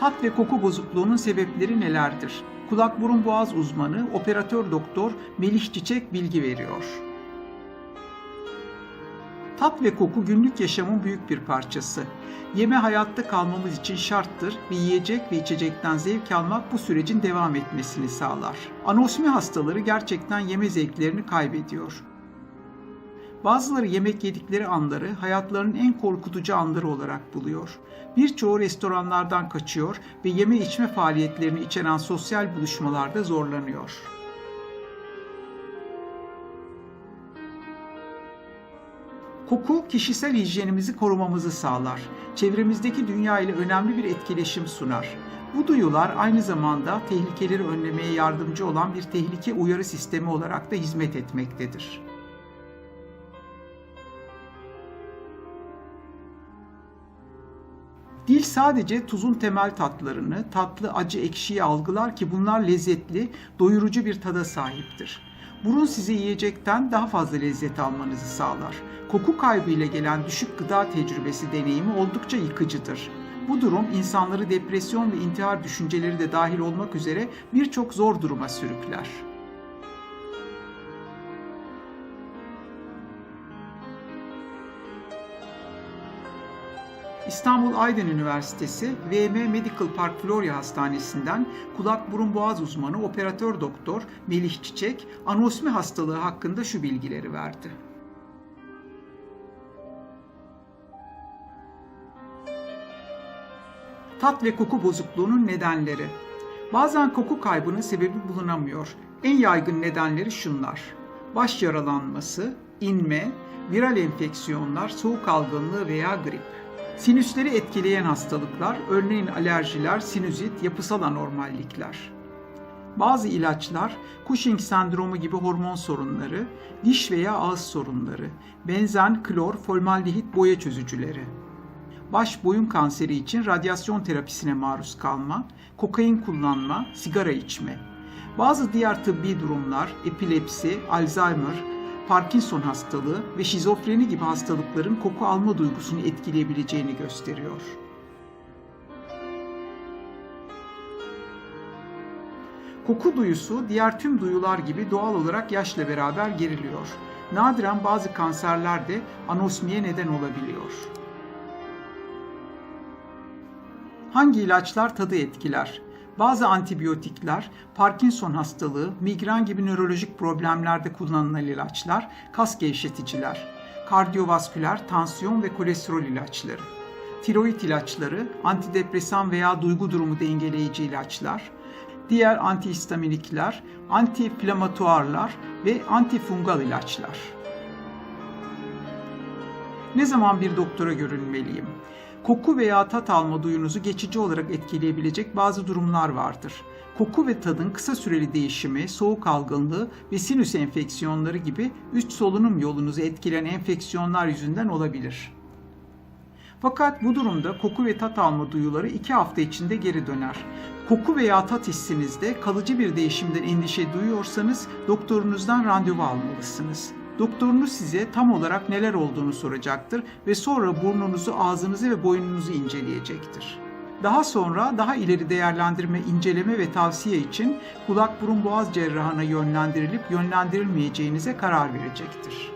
Tat ve koku bozukluğunun sebepleri nelerdir? Kulak burun boğaz uzmanı operatör doktor Melih Çiçek bilgi veriyor. Tat ve koku günlük yaşamın büyük bir parçası. Yeme hayatta kalmamız için şarttır ve yiyecek ve içecekten zevk almak bu sürecin devam etmesini sağlar. Anosmi hastaları gerçekten yeme zevklerini kaybediyor. Bazıları yemek yedikleri anları hayatlarının en korkutucu anları olarak buluyor. Birçoğu restoranlardan kaçıyor ve yeme içme faaliyetlerini içeren sosyal buluşmalarda zorlanıyor. Koku kişisel hijyenimizi korumamızı sağlar. Çevremizdeki dünya ile önemli bir etkileşim sunar. Bu duyular aynı zamanda tehlikeleri önlemeye yardımcı olan bir tehlike uyarı sistemi olarak da hizmet etmektedir. Dil sadece tuzun temel tatlarını, tatlı, acı, ekşiyi algılar ki bunlar lezzetli, doyurucu bir tada sahiptir. Burun size yiyecekten daha fazla lezzet almanızı sağlar. Koku kaybı ile gelen düşük gıda tecrübesi deneyimi oldukça yıkıcıdır. Bu durum insanları depresyon ve intihar düşünceleri de dahil olmak üzere birçok zor duruma sürükler. İstanbul Aydın Üniversitesi VM Medical Park Florya Hastanesi'nden kulak burun boğaz uzmanı operatör doktor Melih Çiçek anosmi hastalığı hakkında şu bilgileri verdi. Tat ve koku bozukluğunun nedenleri. Bazen koku kaybının sebebi bulunamıyor. En yaygın nedenleri şunlar. Baş yaralanması, inme, viral enfeksiyonlar, soğuk algınlığı veya grip. Sinüsleri etkileyen hastalıklar, örneğin alerjiler, sinüzit, yapısal anormallikler. Bazı ilaçlar, Cushing sendromu gibi hormon sorunları, diş veya ağız sorunları, benzen, klor, formaldehit boya çözücüleri. Baş boyun kanseri için radyasyon terapisine maruz kalma, kokain kullanma, sigara içme. Bazı diğer tıbbi durumlar, epilepsi, Alzheimer, Parkinson hastalığı ve şizofreni gibi hastalıkların koku alma duygusunu etkileyebileceğini gösteriyor. Koku duyusu diğer tüm duyular gibi doğal olarak yaşla beraber geriliyor. Nadiren bazı kanserler de anosmiye neden olabiliyor. Hangi ilaçlar tadı etkiler? Bazı antibiyotikler, Parkinson hastalığı, migren gibi nörolojik problemlerde kullanılan ilaçlar, kas gevşeticiler, kardiyovasküler, tansiyon ve kolesterol ilaçları, tiroid ilaçları, antidepresan veya duygu durumu dengeleyici ilaçlar, diğer antihistaminikler, antiinflamatuarlar ve antifungal ilaçlar. Ne zaman bir doktora görünmeliyim? Koku veya tat alma duyunuzu geçici olarak etkileyebilecek bazı durumlar vardır. Koku ve tadın kısa süreli değişimi, soğuk algınlığı ve sinüs enfeksiyonları gibi üst solunum yolunuzu etkileyen enfeksiyonlar yüzünden olabilir. Fakat bu durumda koku ve tat alma duyuları 2 hafta içinde geri döner. Koku veya tat hissinizde kalıcı bir değişimden endişe duyuyorsanız doktorunuzdan randevu almalısınız. Doktorunuz size tam olarak neler olduğunu soracaktır ve sonra burnunuzu, ağzınızı ve boynunuzu inceleyecektir. Daha sonra daha ileri değerlendirme, inceleme ve tavsiye için kulak burun boğaz cerrahına yönlendirilip yönlendirilmeyeceğinize karar verecektir.